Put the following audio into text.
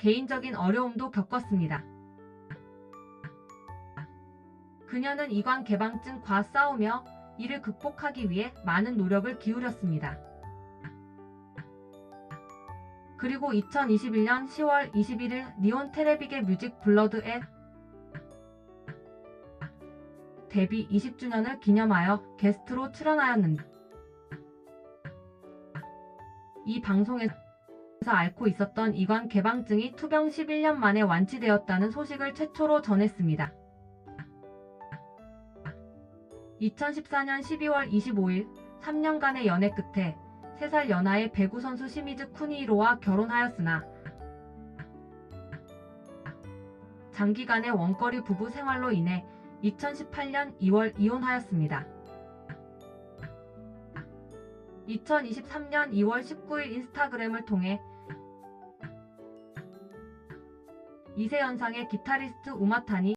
개인적인 어려움도 겪었습니다. 그녀는 이관 개방증과 싸우며 이를 극복하기 위해 많은 노력을 기울였습니다. 그리고 2021년 10월 21일 니온 테레빅의 뮤직 블러드에 데뷔 20주년을 기념하여 게스트로 출연하였는데 이 방송에서 앓고 있었던 이관 개방증이 투병 11년 만에 완치되었다는 소식을 최초로 전했습니다. 2014년 12월 25일 3년간의 연애 끝에 3살 연하의 배구 선수 시미즈 쿠니히로와 결혼하였으나 장기간의 원거리 부부 생활로 인해 2018년 2월 이혼하였습니다. 2023년 2월 19일 인스타그램을 통해 2세 연상의 기타리스트 우마탄이